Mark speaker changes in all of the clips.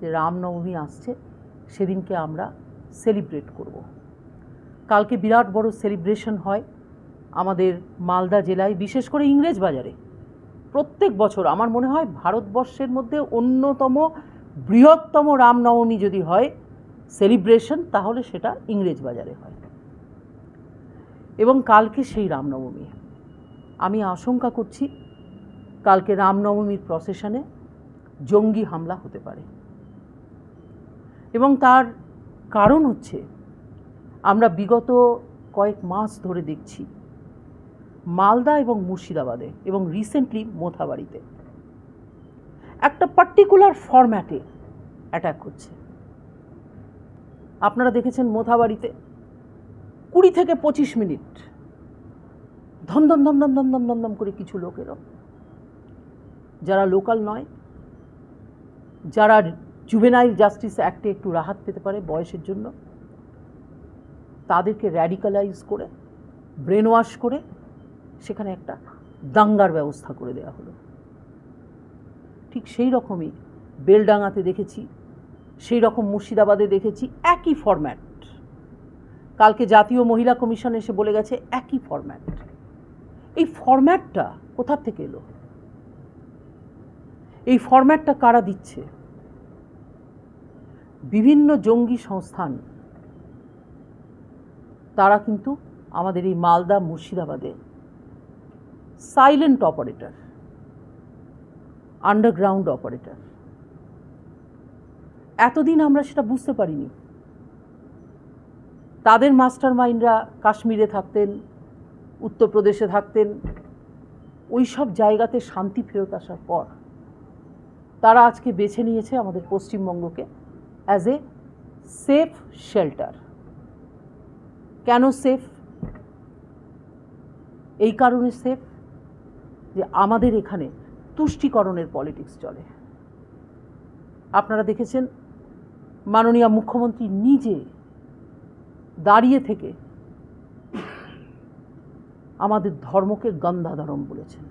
Speaker 1: যে রামনবমী আসছে, সেদিনকে আমরা সেলিব্রেট করব। কালকে বিরাট বড় সেলিব্রেশন হয় আমাদের মালদা জেলায়, বিশেষ করে ইংরেজ বাজারে। প্রত্যেক বছর আমার মনে হয় ভারতবর্ষের মধ্যে অন্যতম বৃহত্তম রামনবমী যদি হয় সেলিব্রেশন তাহলে সেটা ইংরেজ বাজারে হয়। এবং কালকে সেই রামনবমী। আমি আশঙ্কা করছি কালকে রামনবমীর প্রসেশনে জঙ্গি হামলা হতে পারে। এবং তার কারণ হচ্ছে, আমরা বিগত কয়েক মাস ধরে দেখছি মালদা এবং মুর্শিদাবাদে এবং রিসেন্টলি মোথাবাড়িতে একটা পার্টিকুলার ফর্ম্যাটে অ্যাটাক হচ্ছে। আপনারা দেখেছেন মোথাবাড়িতে কুড়ি থেকে পঁচিশ মিনিট ধমধম ধমধম ধমধম ধমধম করে কিছু লোকেরও। যারা লোকাল নয়, যারা জুভেনাইল জাস্টিস অ্যাক্টে একটু রাহাত পেতে পারে বয়সের জন্য। তাদেরকে র্যাডিক্যালাইজ করে ব্রেন ওয়াশ করে সেখানে একটা দাঙ্গার ব্যবস্থা করে দেওয়া হলো। ঠিক সেই রকমই বেলডাঙাতে দেখেছি, সেই রকম মুর্শিদাবাদে দেখেছি, একই ফরম্যাট কালকে জাতীয় মহিলা কমিশন এসে বলে গেছে, একই ফরম্যাট এই ফরম্যাটটা কোথার থেকে এলো? এই ফরম্যাটটা কারা দিচ্ছে? বিভিন্ন জঙ্গি সংস্থান, তারা কিন্তু আমাদের এই মালদা মুর্শিদাবাদে সাইলেন্ট অপারেটর আন্ডারগ্রাউন্ড অপারেটর এতদিন আমরা সেটা বুঝতে পারিনি। তাদের মাস্টার মাইন্ডরা কাশ্মীরে থাকতেন, উত্তরপ্রদেশে থাকতেন ওই সব জায়গাতে শান্তি ফেরত আসার পর তারা আজকে বেছে নিয়েছে আমাদের পশ্চিমবঙ্গকে। অ্যাজ এ সেফ শেল্টার কেন সেফ এই কারণে সেফ যে আমাদের এখানে তুষ্টিকরণের পলিটিক্স চলে। আপনারা দেখেছেন, মাননীয় মুখ্যমন্ত্রী নিজে দাঁড়িয়ে থেকে আমাদের ধর্মকে গন্ধাধরম বলেছেন।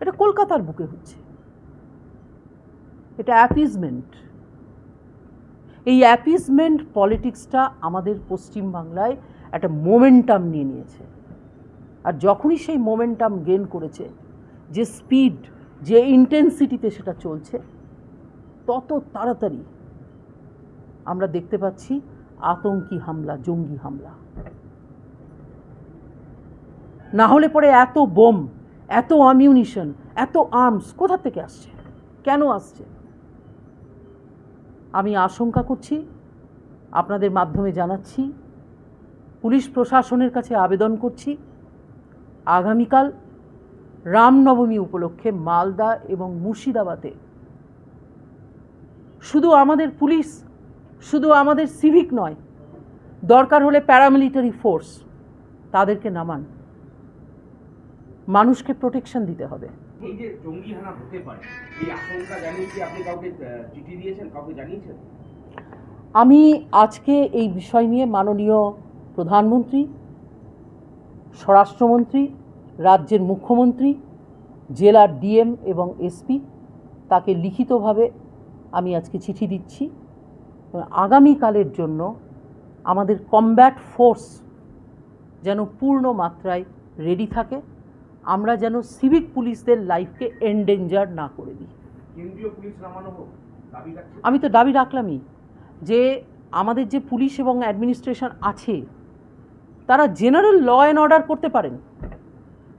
Speaker 1: এটা কলকাতার বুকে হচ্ছে। এটা অ্যাপিজমেন্ট এই অ্যাপিজমেন্ট পলিটিক্সটা আমাদের পশ্চিমবাংলায় একটা মোমেন্টাম নিয়ে নিয়েছে। আর যখনই সেই মোমেন্টাম গেন করেছে, যে স্পিড যে ইন্টেন্সিটিতে সেটা চলছে, তত তাড়াতাড়ি আমরা দেখতে পাচ্ছি আতঙ্কি হামলা, জঙ্গি হামলা। না হলে পরে এত বোম, এত অমিউনিশন এত আর্মস কোথা থেকে আসছে? কেন আসছে? আমি আশঙ্কা করছি, আপনাদের মাধ্যমে জানাচ্ছি, পুলিশ প্রশাসনের কাছে আবেদন করছি, আগামীকাল রামনবমী উপলক্ষে মালদা এবং মুর্শিদাবাদে। শুধু আমাদের পুলিশ, শুধু আমাদের সিভিক নয়, দরকার হলে প্যারামিলিটারি ফোর্স, তাদেরকে নামান। মানুষকে প্রোটেকশন দিতে হবে।
Speaker 2: এই যে জঙ্গি হানা হতে পারে, এই আশঙ্কা জানিয়ে কি আপনি কাউকে চিঠি দিয়েছেন, কাউকে জানিয়েছেন?
Speaker 1: আমি আজকে এই বিষয় নিয়ে মাননীয় প্রধানমন্ত্রী, স্বরাষ্ট্রমন্ত্রী, রাজ্যের মুখ্যমন্ত্রী, জেলার ডিএম এবং এসপি, তাকে লিখিতভাবে আমি আজকে চিঠি দিচ্ছি। আগামীকালের জন্য আমাদের কমব্যাট ফোর্স যেন পূর্ণ মাত্রায় রেডি থাকে। আমরা যেন সিভিক পুলিশদের লাইফকে এন্ডেঞ্জার না করে দিই। আমি তো দাবি রাখলামই যে আমাদের যে পুলিশ এবং অ্যাডমিনিস্ট্রেশন আছে তারা জেনারেল ল অ্যান্ড অর্ডার করতে পারেন।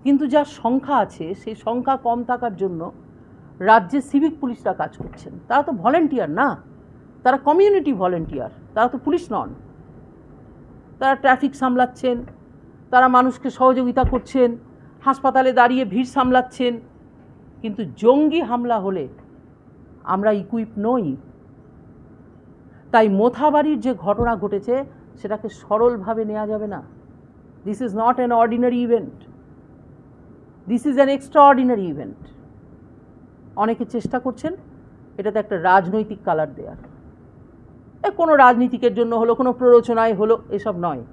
Speaker 1: কিন্তু যা সংখ্যা আছে সেই সংখ্যা কম থাকার জন্য রাজ্যে সিভিক পুলিশরা কাজ করছেন। তারা তো ভলেন্টিয়ার না। তারা কমিউনিটি ভলেন্টিয়ার তারা তো পুলিশ নন। তারা ট্রাফিক সামলাচ্ছেন। তারা মানুষকে সহযোগিতা করছেন। হাসপাতালে দাঁড়িয়ে ভিড় সামলাচ্ছেন। কিন্তু জঙ্গি হামলা হলে আমরা ইকুইপ নই। তাই মোথাবাড়ির যে ঘটনা ঘটেছে, সেটাকে সরলভাবে নেওয়া যাবে না। This is not an ordinary event this is an extraordinary event অনেকে চেষ্টা করছেন, এটাতে একটা রাজনৈতিক কালার দেওয়ার এ কোনো রাজনীতিকের জন্য হলো, কোনো প্ররোচনায় হলো, এসব নয়।